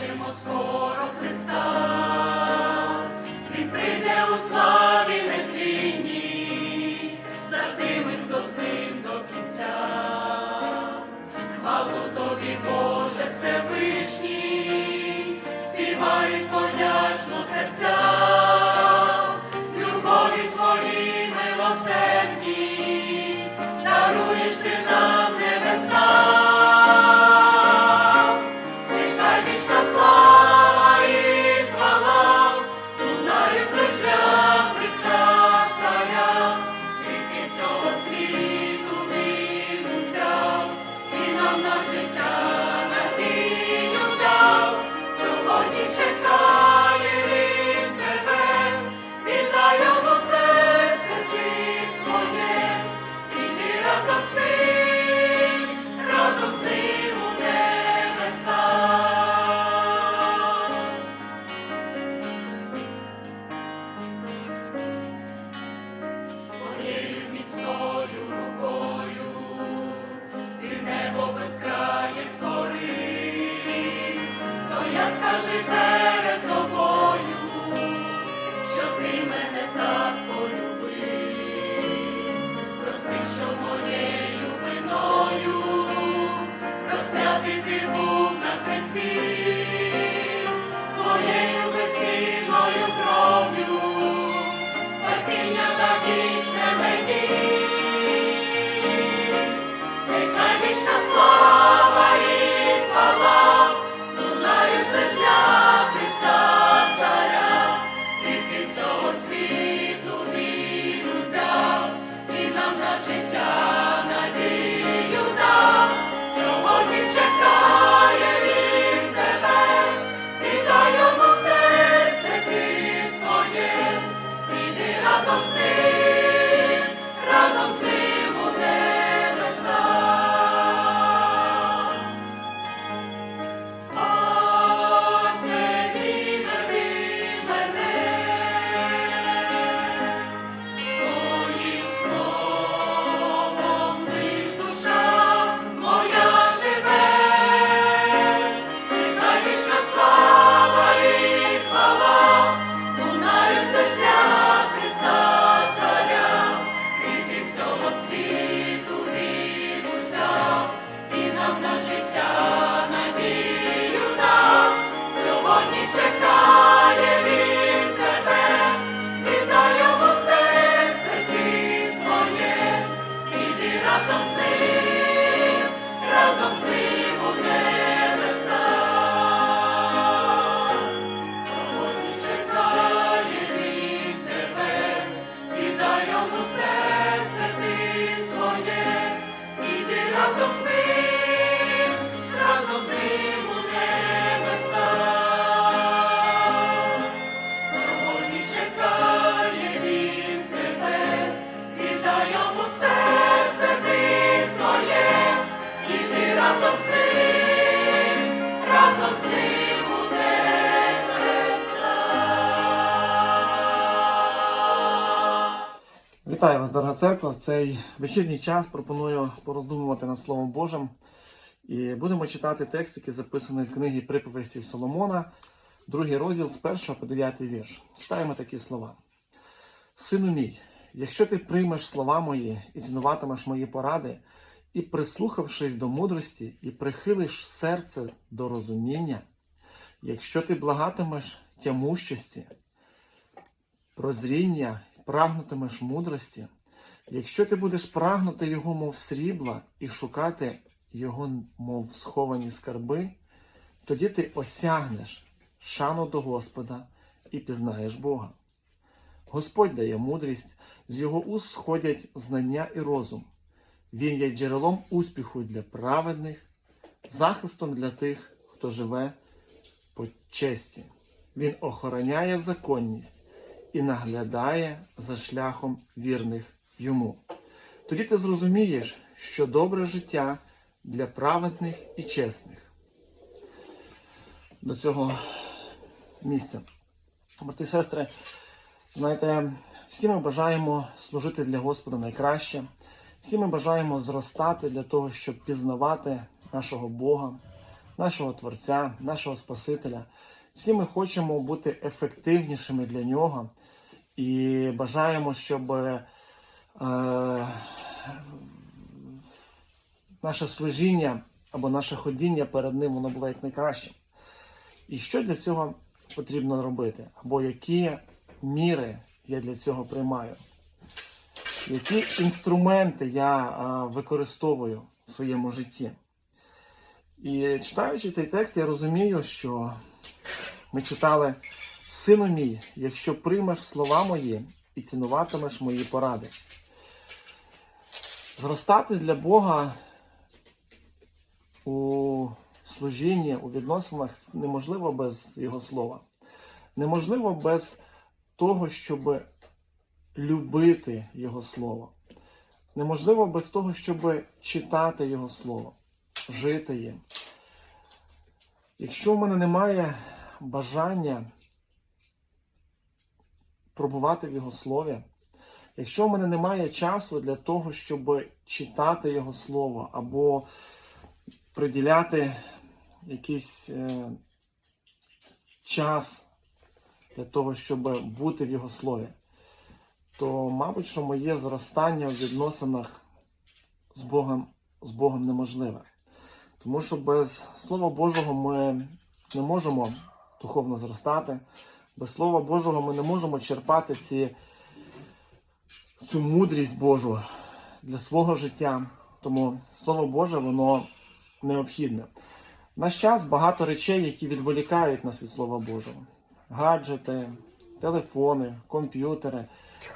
побачимо скоро Awesome. Вітаю вас, дорога церква. В цей вечірній час пропоную пороздумувати над Словом Божим. І будемо читати текст, який записаний в книгі приповісті Соломона, другий розділ з 1 по 9 вірш. Читаємо такі слова. Сину мій, якщо ти приймеш слова мої і цінуватимеш мої поради, і прислухавшись до мудрості, і прихилиш серце до розуміння, якщо ти благатимеш тямущості, прозріння, прагнутимеш мудрості, якщо ти будеш прагнути його, мов срібла, і шукати його, мов сховані скарби, тоді ти осягнеш шану до Господа і пізнаєш Бога. Господь дає мудрість, з його уст сходять знання і розум. Він є джерелом успіху для праведних, захистом для тих, хто живе по честі. Він охороняє законність і наглядає за шляхом вірних йому. Тоді ти зрозумієш, що добре життя для праведних і чесних. До цього місця. Брати і сестри, знаєте, всі ми бажаємо служити для Господа найкраще. Всі ми бажаємо зростати для того, щоб пізнавати нашого Бога, нашого Творця, нашого Спасителя. Всі ми хочемо бути ефективнішими для нього і бажаємо, щоб е, наше служіння або наше ходіння перед ним воно було як найкраще. І що для цього потрібно робити? Або які міри я для цього приймаю? Які інструменти я а, використовую в своєму житті? І читаючи цей текст, я розумію, що ми читали Сину мій, якщо приймеш слова мої і цінуватимеш мої поради. Зростати для Бога у служінні, у відносинах неможливо без Його слова. Неможливо без того, щоб любити Його Слово. Неможливо без того, щоб читати Його Слово, жити їм. Якщо в мене немає бажання пробувати в Його слові, якщо в мене немає часу для того, щоб читати Його Слово або приділяти якийсь е, час для того, щоб бути в Його слові, то, мабуть, що моє зростання в відносинах з Богом, з Богом неможливе. Тому що без Слова Божого ми не можемо духовно зростати. Без Слова Божого ми не можемо черпати ці, цю мудрість Божу для свого життя. Тому Слово Боже, воно необхідне. В наш час багато речей, які відволікають нас від Слова Божого. Гаджети, телефони, комп'ютери,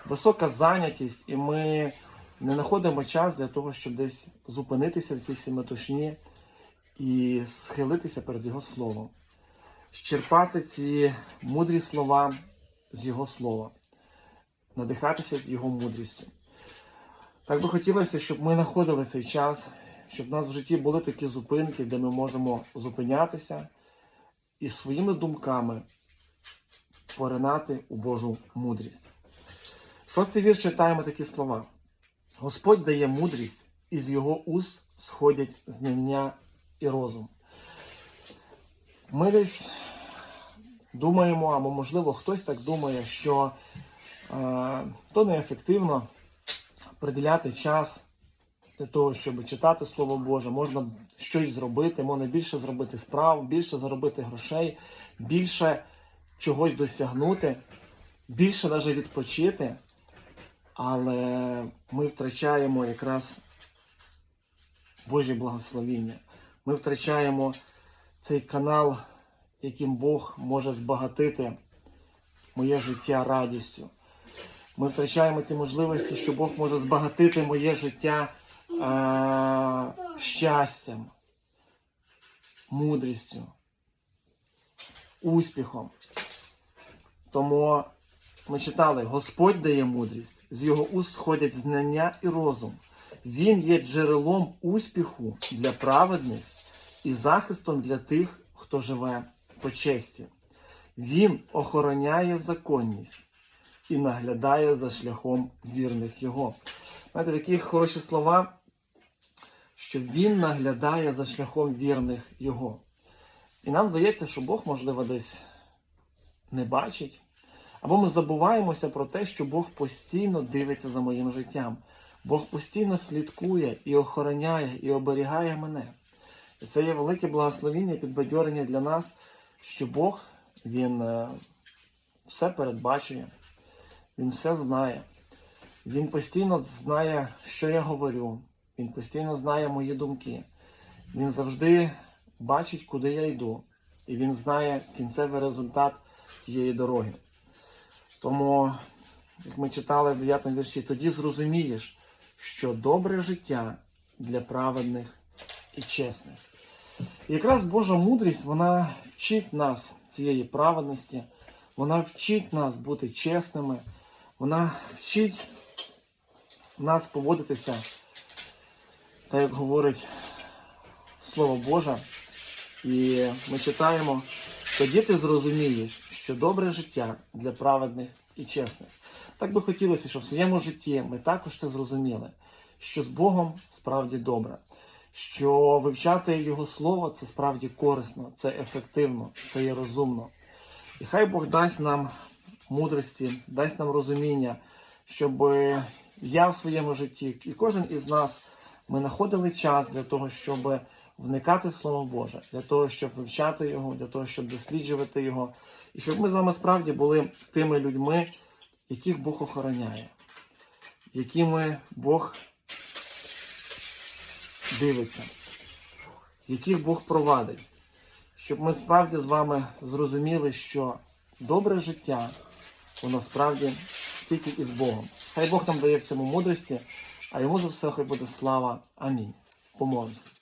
висока зайнятість, і ми не знаходимо час для того, щоб десь зупинитися в цій сіметушні і схилитися перед Його Словом, щерпати ці мудрі слова з Його слова, надихатися з Його мудрістю. Так би хотілося, щоб ми знаходили цей час, щоб в нас в житті були такі зупинки, де ми можемо зупинятися і своїми думками поринати у Божу мудрість. Шостий вірш читаємо такі слова: Господь дає мудрість, і з його уст сходять знання і розум. Ми десь думаємо, або, можливо, хтось так думає, що е, то неефективно приділяти час для того, щоб читати Слово Боже, можна щось зробити, можна більше зробити справ, більше заробити грошей, більше чогось досягнути, більше навіть відпочити, але ми втрачаємо якраз Божі благословіння. Ми втрачаємо цей канал, яким Бог може збагатити моє життя радістю. Ми втрачаємо ці можливості, що Бог може збагатити моє життя е- щастям, мудрістю, успіхом. Тому ми читали: Господь дає мудрість, з його уст сходять знання і розум. Він є джерелом успіху для праведних і захистом для тих, хто живе по честі. Він охороняє законність і наглядає за шляхом вірних його. Знаєте, такі хороші слова, що він наглядає за шляхом вірних його. І нам здається, що Бог, можливо, десь не бачить. Або ми забуваємося про те, що Бог постійно дивиться за моїм життям. Бог постійно слідкує і охороняє, і оберігає мене. І це є велике благословіння, підбадьорення для нас, що Бог Він е, все передбачує, Він все знає. Він постійно знає, що я говорю. Він постійно знає мої думки. Він завжди бачить, куди я йду. І він знає кінцевий результат тієї дороги. Тому, як ми читали в 9 вірші, тоді зрозумієш, що добре життя для праведних і чесних. І якраз Божа мудрість вона вчить нас цієї праведності, вона вчить нас бути чесними, вона вчить нас поводитися, так як говорить Слово Боже. І ми читаємо, тоді ти зрозумієш, що добре життя для праведних і чесних. Так би хотілося, щоб в своєму житті ми також це зрозуміли, що з Богом справді добре, що вивчати його слово це справді корисно, це ефективно, це є розумно. І хай Бог дасть нам мудрості, дасть нам розуміння, щоб я в своєму житті і кожен із нас ми знаходили час для того, щоб вникати в Слово Боже, для того, щоб вивчати його, для того, щоб досліджувати його, і щоб ми з вами справді були тими людьми, яких Бог охороняє, якими Бог дивиться, яких Бог провадить, щоб ми справді з вами зрозуміли, що добре життя, воно справді тільки із Богом. Хай Бог нам дає в цьому мудрості, а йому за все хай буде слава. Амінь. Помолимося.